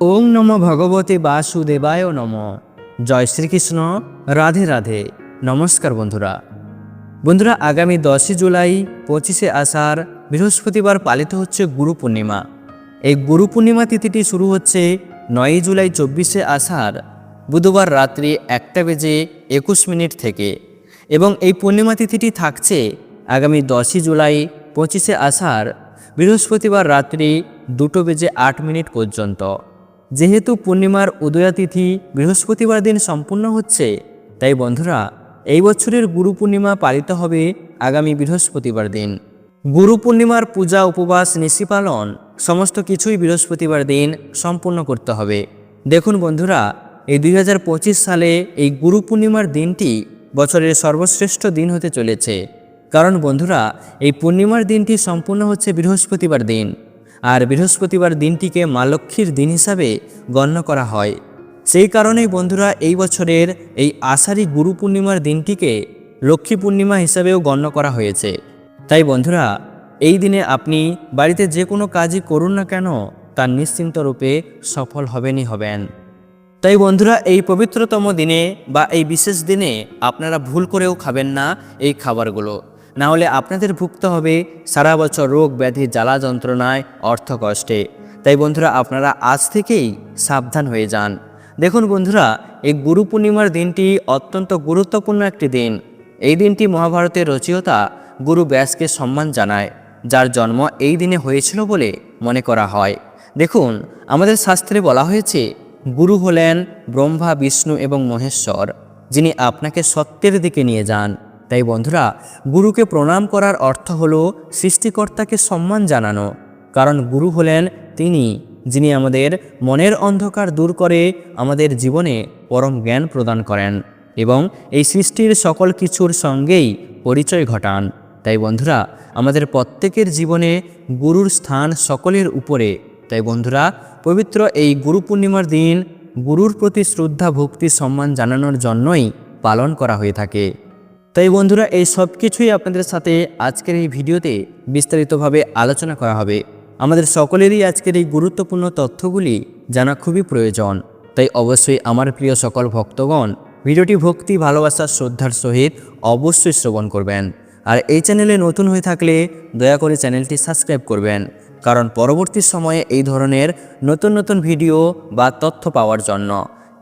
ওং নম ভগবতে বাসুদেবায় নম। জয় শ্রীকৃষ্ণ। রাধে রাধে। নমস্কার বন্ধুরা। বন্ধুরা, আগামী দশই জুলাই, পঁচিশে আষাঢ়, বৃহস্পতিবার পালিত হচ্ছে গুরু পূর্ণিমা। এই গুরু পূর্ণিমা তিথিটি শুরু হচ্ছে নয়ই জুলাই, চব্বিশে আষাঢ়, বুধবার রাত্রি একটা বেজে একুশ মিনিট থেকে। এবং এই পূর্ণিমা তিথিটি থাকছে আগামী দশই জুলাই, পঁচিশে আষাঢ়, বৃহস্পতিবার রাত্রি দুটো বেজে আট মিনিট পর্যন্ত। যেহেতু পূর্ণিমার উদয়াতিথি বৃহস্পতিবার দিন সম্পূর্ণ হচ্ছে, তাই বন্ধুরা, এই বছরের গুরু পূর্ণিমা পালিত হবে আগামী বৃহস্পতিবার দিন। গুরু পূর্ণিমার পূজা, উপবাস, নিশি পালন সমস্ত কিছুই বৃহস্পতিবার দিন সম্পূর্ণ করতে হবে। দেখুন বন্ধুরা, এই দুই হাজার পঁচিশ সালে এই গুরু পূর্ণিমার দিনটি বছরের সর্বশ্রেষ্ঠ দিন হতে চলেছে। কারণ বন্ধুরা, এই পূর্ণিমার দিনটি সম্পূর্ণ হচ্ছে বৃহস্পতিবার দিন। আর বৃহস্পতিবার দিনটিকে মা লক্ষ্মীর দিন হিসাবে গণ্য করা হয়। সেই কারণেই বন্ধুরা এই বছরের এই আষাঢ়ি গুরু পূর্ণিমার দিনটিকে লক্ষ্মী পূর্ণিমা হিসাবেও গণ্য করা হয়েছে। তাই বন্ধুরা, এই দিনে আপনি বাড়িতে যে কোনো কাজই করুন না কেন তার নিশ্চিন্ত রূপে সফল হবেনই হবেন। তাই বন্ধুরা, এই পবিত্রতম দিনে বা এই বিশেষ দিনে আপনারা ভুল করেও খাবেন না এই খাবারগুলো। না হলে আপনাদের ভুগতে হবে সারা বছর রোগ ব্যাধি জ্বালা যন্ত্রণায় অর্থ কষ্টে তাই বন্ধুরা, আপনারা আজ থেকেই সাবধান হয়ে যান। দেখুন বন্ধুরা, এই গুরু পূর্ণিমার দিনটি অত্যন্ত গুরুত্বপূর্ণ একটি দিন। এই দিনটি মহাভারতের রচয়িতা গুরু ব্যাসকে সম্মান জানায়, যার জন্ম এই দিনে হয়েছিল বলে মনে করা হয়। দেখুন, আমাদের শাস্ত্রে বলা হয়েছে, গুরু হলেন ব্রহ্মা, বিষ্ণু এবং মহেশ্বর, যিনি আপনাকে সত্যের দিকে নিয়ে যান। তাই বন্ধুরা, গুরুকে প্রণাম করার অর্থ হল সৃষ্টিকর্তাকে সম্মান জানানো। কারণ গুরু হলেন তিনি, যিনি আমাদের মনের অন্ধকার দূর করে আমাদের জীবনে পরম জ্ঞান প্রদান করেন এবং এই সৃষ্টির সকল কিছুর সঙ্গেই পরিচয় ঘটান। তাই বন্ধুরা, আমাদের প্রত্যেকের জীবনে গুরুর স্থান সকলের উপরে। তাই বন্ধুরা, পবিত্র এই গুরু পূর্ণিমার দিন গুরুর প্রতি শ্রদ্ধা, ভক্তি, সম্মান জানানোর জন্যই পালন করা হয়ে থাকে। তাই বন্ধুরা, এই সব কিছুই আপনাদের সাথে আজকের এই ভিডিওতে বিস্তারিতভাবে আলোচনা করা হবে। আমাদের সকলেরই আজকের এই গুরুত্বপূর্ণ তথ্যগুলি জানা খুবই প্রয়োজন। তাই অবশ্যই আমার প্রিয় সকল ভক্তগণ, ভিডিওটি ভক্তি, ভালোবাসা, শ্রদ্ধার সহিত অবশ্যই শ্রবণ করবেন। আর এই চ্যানেলে নতুন হয়ে থাকলে দয়া করে চ্যানেলটি সাবস্ক্রাইব করবেন। কারণ পরবর্তী সময়ে এই ধরনের নতুন নতুন ভিডিও বা তথ্য পাওয়ার জন্য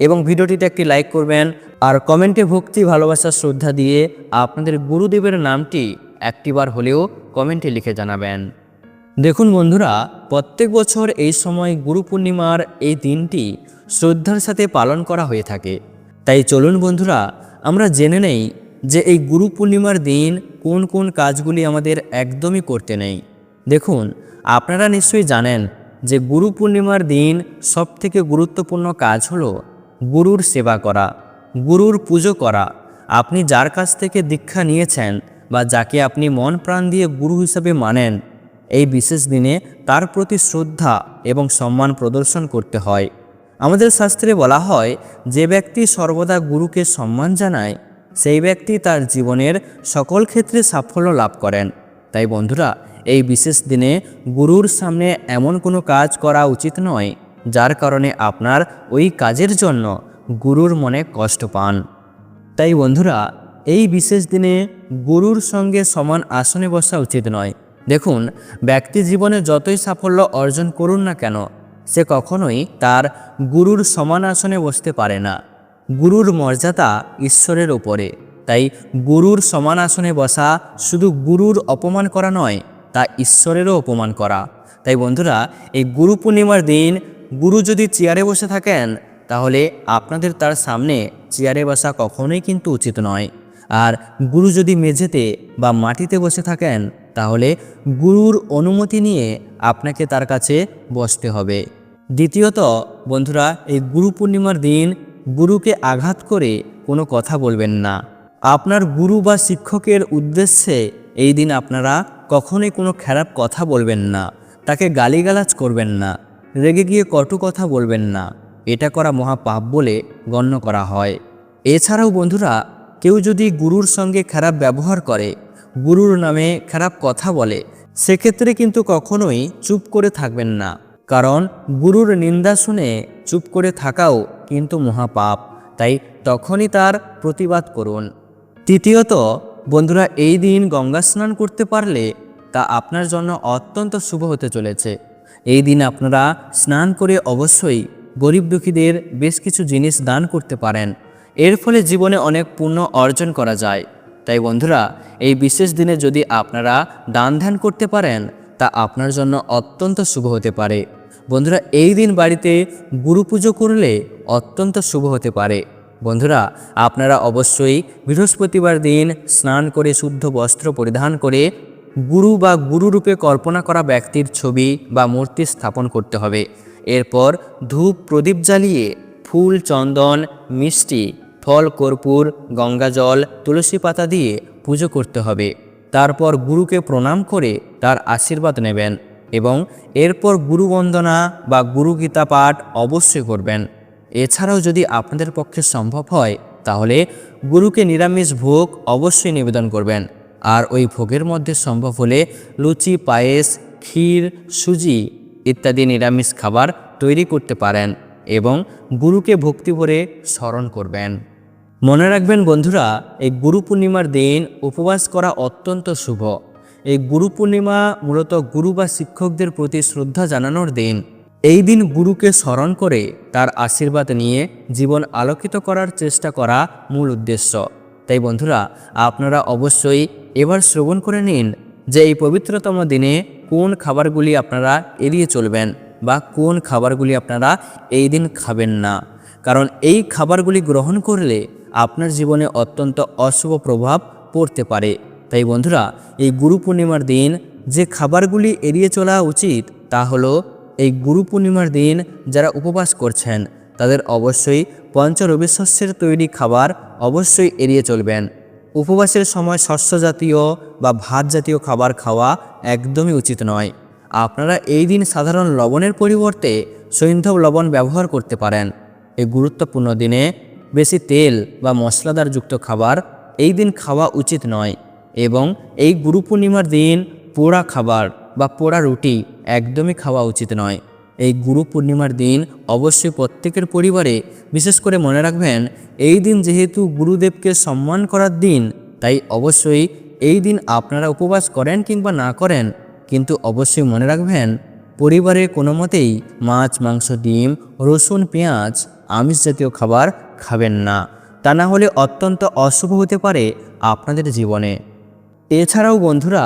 এবং ভিডিওটিতে একটি লাইক করবেন। আর কমেন্টে ভক্তি, ভালোবাসা, শ্রদ্ধা দিয়ে আপনাদের গুরুদেবের নামটি একটিবার হলেও কমেন্টে লিখে জানাবেন। দেখুন বন্ধুরা, প্রত্যেক বছর এই সময় গুরু পূর্ণিমার এই দিনটি শ্রদ্ধার সাথে পালন করা হয়ে থাকে। তাই চলুন বন্ধুরা, আমরা জেনে নেই যে এই গুরু পূর্ণিমার দিন কোন কোন কাজগুলি আমাদের একদমই করতে নেই। দেখুন, আপনারা নিশ্চয়ই জানেন যে গুরু পূর্ণিমার দিন সবথেকে গুরুত্বপূর্ণ কাজ হলো গুরুর সেবা করা, গুরুর পুজো করা। আপনি যার কাছ থেকে দীক্ষা নিয়েছেন বা যাকে আপনি মন প্রাণ দিয়ে গুরু হিসাবে মানেন, এই বিশেষ দিনে তার প্রতি শ্রদ্ধা এবং সম্মান প্রদর্শন করতে হয়। আমাদের শাস্ত্রে বলা হয়, যে ব্যক্তি সর্বদা গুরুকে সম্মান জানায়, সেই ব্যক্তি তার জীবনের সকল ক্ষেত্রে সাফল্য লাভ করেন। তাই বন্ধুরা, এই বিশেষ দিনে গুরুর সামনে এমন কোনো কাজ করা উচিত নয় যার কারণে আপনার ওই কাজের জন্য গুরুর মনে কষ্ট পান। তাই বন্ধুরা, এই বিশেষ দিনে গুরুর সঙ্গে সমান আসনে বসা উচিত নয়। দেখুন, ব্যক্তি জীবনে যতই সাফল্য অর্জন করুন না কেন, সে কখনোই তার গুরুর সমান আসনে বসতে পারে না। গুরুর মর্যাদা ঈশ্বরের ওপরে তাই গুরুর সমান আসনে বসা শুধু গুরুর অপমান করা নয়, তা ঈশ্বরেরও অপমান করা। তাই বন্ধুরা, এই গুরু পূর্ণিমার দিন গুরু যদি চেয়ারে বসে থাকেন, তাহলে আপনাদের তার সামনে চেয়ারে বসা কখনোই কিন্তু উচিত নয়। আর গুরু যদি মেঝেতে বা মাটিতে বসে থাকেন, তাহলে গুরুর অনুমতি নিয়ে আপনাকে তার কাছে বসতে হবে। দ্বিতীয়ত, বন্ধুরা, এই গুরু পূর্ণিমার দিন গুরুকে আঘাত করে কোনো কথা বলবেন না। আপনার গুরু বা শিক্ষকের উদ্দেশ্যে এই দিন আপনারা কখনোই কোনো খারাপ কথা বলবেন না। তাকে গালিগালাজ করবেন না। রেগে গিয়ে কটু কথা বলবেন না। এটা করা মহাপাপ বলে গণ্য করা হয়। এছাড়াও বন্ধুরা, কেউ যদি গুরুর সঙ্গে খারাপ ব্যবহার করে, গুরুর নামে খারাপ কথা বলে, সেক্ষেত্রে কিন্তু কখনোই চুপ করে থাকবেন না। কারণ গুরুর নিন্দা শুনে চুপ করে থাকাও কিন্তু মহাপাপ। তাই তখনই তার প্রতিবাদ করুন। তৃতীয়ত, বন্ধুরা, এই দিন গঙ্গা স্নান করতে পারলে তা আপনার জন্য অত্যন্ত শুভ হতে চলেছে। এই দিন আপনারা স্নান করে অবশ্যই গরিব দুঃখীদের বেশ কিছু জিনিস দান করতে পারেন। এর ফলে জীবনে অনেক পুণ্য অর্জন করা যায়। তাই বন্ধুরা, এই বিশেষ দিনে যদি আপনারা দান ধ্যান করতে পারেন, তা আপনার জন্য অত্যন্ত শুভ হতে পারে। বন্ধুরা, এই দিন বাড়িতে গুরু পুজো করলে অত্যন্ত শুভ হতে পারে। বন্ধুরা, আপনারা অবশ্যই বৃহস্পতিবার দিন স্নান করে শুদ্ধ বস্ত্র পরিধান করে গুরু বা গুরুরূপে কল্পনা করা ব্যক্তির ছবি বা মূর্তি স্থাপন করতে হবে। এরপর ধূপ, প্রদীপ জ্বালিয়ে ফুল, চন্দন, মিষ্টি, ফল, কর্পূর গঙ্গাজল তুলসী পাতা দিয়ে পুজো করতে হবে। তারপর গুরুকে প্রণাম করে তার আশীর্বাদ নেবেন এবং এরপর গুরু বন্দনা বা গুরু গীতা পাঠ অবশ্যই করবেন। এছাড়াও যদি আপনাদের পক্ষে সম্ভব হয়, তাহলে গুরুকে নিরামিষ ভোগ অবশ্যই নিবেদন করবেন। আর ওই ভোগের মধ্যে সম্ভব হলে লুচি, পায়েস, ক্ষীর, সুজি ইত্যাদি নিরামিষ খাবার তৈরি করতে পারেন এবং গুরুকে ভক্তি ভরে স্মরণ করবেন। মনে রাখবেন বন্ধুরা, এই গুরু পূর্ণিমার দিন উপবাস করা অত্যন্ত শুভ। এই গুরু পূর্ণিমা মূলত গুরু বা শিক্ষকদের প্রতি শ্রদ্ধা জানানোর দিন। এই দিন গুরুকে স্মরণ করে তার আশীর্বাদ নিয়ে জীবন আলোকিত করার চেষ্টা করা মূল উদ্দেশ্য। তাই বন্ধুরা, আপনারা অবশ্যই এবার শ্রবণ করে নিন যে এই পবিত্রতম দিনে কোন খাবারগুলি আপনারা এড়িয়ে চলবেন বা কোন খাবারগুলি আপনারা এই দিন খাবেন না। কারণ এই খাবারগুলি গ্রহণ করলে আপনার জীবনে অত্যন্ত অশুভ প্রভাব পড়তে পারে। তাই বন্ধুরা, এই গুরু পূর্ণিমার দিন যে খাবারগুলি এড়িয়ে চলা উচিত তা হলো এই গুরু পূর্ণিমার দিন যারা উপবাস করছেন, তাদের অবশ্যই পঞ্চরবি শস্যের তৈরি খাবার অবশ্যই এড়িয়ে চলবেন। উপবাসের সময় শস্য জাতীয় বা ভাত জাতীয় খাবার খাওয়া একদমই উচিত নয়। আপনারা এই দিন সাধারণ লবণের পরিবর্তে সৈন্ধব লবণ ব্যবহার করতে পারেন। এই গুরুত্বপূর্ণ দিনে বেশি তেল বা মশলাদার যুক্ত খাবার এই দিন খাওয়া উচিত নয় এবং এই গুরু পূর্ণিমার দিন পোড়া খাবার বা পোড়া রুটি একদমই খাওয়া উচিত নয়। এই গুরু পূর্ণিমার দিন অবশ্যই প্রত্যেকের পরিবারে, বিশেষ করে মনে রাখবেন, এই দিন যেহেতু গুরুদেবকে সম্মান করার দিন, তাই অবশ্যই এই দিন আপনারা উপবাস করেন কিংবা না করেন, কিন্তু অবশ্যই মনে রাখবেন, পরিবারে কোনো মতেই মাছ, মাংস, ডিম, রসুন, পেঁয়াজ, আমিষ জাতীয় খাবার খাবেন না। তা না হলে অত্যন্ত অশুভ হতে পারে আপনাদের জীবনে। এছাড়াও বন্ধুরা,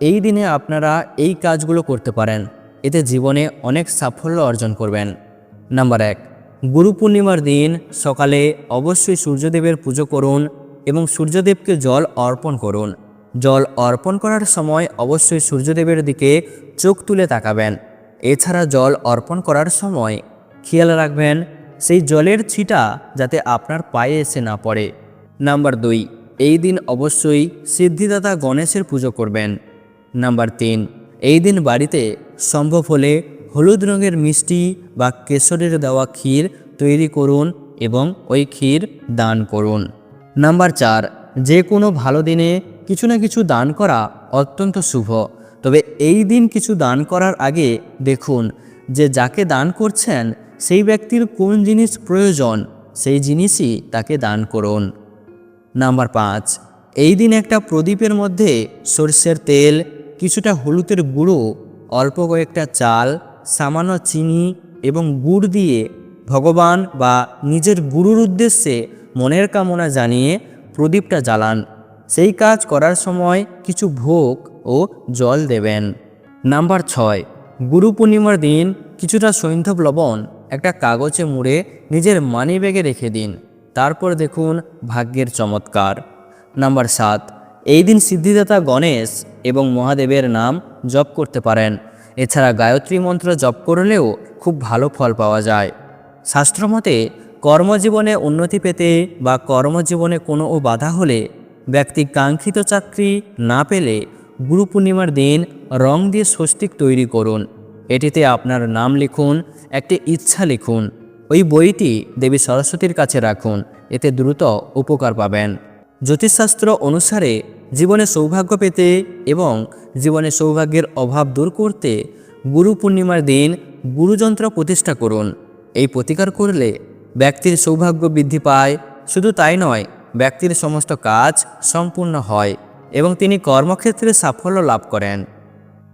এই দিনে আপনারা এই কাজগুলো করতে পারেন। এতে জীবনে অনেক সাফল্য অর্জন করবেন। নাম্বার এক, গুরু পূর্ণিমার দিন সকালে অবশ্যই সূর্যদেবের পুজো করুন এবং সূর্যদেবকে জল অর্পণ করুন। জল অর্পণ করার সময় অবশ্যই সূর্যদেবের দিকে চোখ তুলে তাকাবেন। এছাড়া জল অর্পণ করার সময় খেয়াল রাখবেন, সেই জলের ছিটা যাতে আপনার পায়ে এসে না পড়ে। নাম্বার দুই, এই দিন অবশ্যই সিদ্ধিদাতা গণেশের পুজো করবেন। নাম্বার তিন এই দিন বাড়িতে সম্ভব হলে হলুদ রঙের মিষ্টি বা কেশরের দেওয়া ক্ষীর তৈরি করুন এবং ওই ক্ষীর দান করুন। নাম্বার চার, যে কোনো ভালো দিনে কিছু না কিছু দান করা অত্যন্ত শুভ। তবে এই দিন কিছু দান করার আগে দেখুন যে যাকে দান করছেন, সেই ব্যক্তির কোন জিনিস প্রয়োজন, সেই জিনিসই তাকে দান করুন। নাম্বার পাঁচ, এই দিন একটা প্রদীপের মধ্যে সর্ষের তেল কিছুটা হলুদের গুঁড়ো, অল্প কয়েকটা চাল, সামান্য চিনি এবং গুড় দিয়ে ভগবান বা নিজের গুরুর উদ্দেশ্যে মনের কামনা জানিয়ে প্রদীপটা জ্বালান। সেই কাজ করার সময় কিছু ভোগ ও জল দেবেন। নাম্বার ছয়, গুরু পূর্ণিমার দিন কিছুটা সৈন্ধব লবণ একটা কাগজে মুড়ে নিজের মানি ব্যাগে রেখে দিন। তারপর দেখুন ভাগ্যের চমৎকার। নাম্বার সাত এই দিন সিদ্ধিদাতা গণেশ এবং মহাদেবের নাম জপ করতে পারেন। এছাড়া গায়ত্রী মন্ত্র জপ করলেও খুব ভালো ফল পাওয়া যায়। শাস্ত্রমতে, কর্মজীবনে উন্নতি পেতে বা কর্মজীবনে কোনো বাধা হলে ব্যক্তি কাঙ্ক্ষিত চাকরি না পেলে গুরু পূর্ণিমার দিন রং দিয়ে স্বস্তিক তৈরি করুন। এটিতে আপনার নাম লিখুন, একটি ইচ্ছা লিখুন। ওই বইটি দেবী সরস্বতীর কাছে রাখুন, এতে দ্রুত উপকার পাবেন। জ্যোতিষশাস্ত্র অনুসারে জীবনে সৌভাগ্য পেতে এবং জীবনে সৌভাগ্যের অভাব দূর করতে গুরু পূর্ণিমার দিন গুরুযন্ত্র প্রতিষ্ঠা করুন। এই প্রতিকার করলে ব্যক্তির সৌভাগ্য বৃদ্ধি পায়। শুধু তাই নয়, ব্যক্তির সমস্ত কাজ সম্পূর্ণ হয় এবং তিনি কর্মক্ষেত্রে সাফল্য লাভ করেন।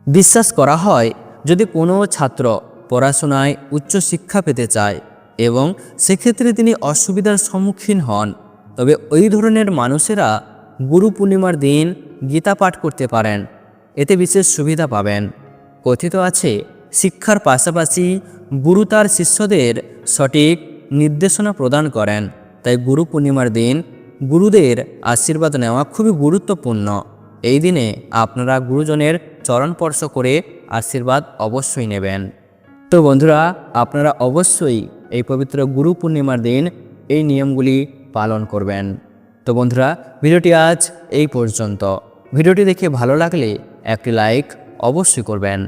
বিশ্বাস করা হয়, যদি কোনো ছাত্র পড়াশোনায় উচ্চশিক্ষা পেতে চায় এবং সেক্ষেত্রে তিনি অসুবিধার সম্মুখীন হন তবে ওই ধরনের মানুষেরা গুরু পূর্ণিমার দিন গীতা পাঠ করতে পারেন, এতে বিশেষ সুবিধা পাবেন। কথিত আছে, শিক্ষার পাশাপাশি গুরু তার শিষ্যদের সঠিক নির্দেশনা প্রদান করেন, তাই গুরু পূর্ণিমার দিন গুরুদের আশীর্বাদ নেওয়া খুবই গুরুত্বপূর্ণ। এই দিনে আপনারা গুরুজনের চরণ স্পর্শ করে আশীর্বাদ অবশ্যই নেবেন। তো বন্ধুরা, আপনারা অবশ্যই এই পবিত্র গুরু পূর্ণিমার দিন এই নিয়মগুলি পালন করবেন। তো বন্ধুরা, ভিডিওটি আজ এই পর্যন্ত। ভিডিওটি দেখে ভালো লাগলে একটি লাইক অবশ্যই করবেন।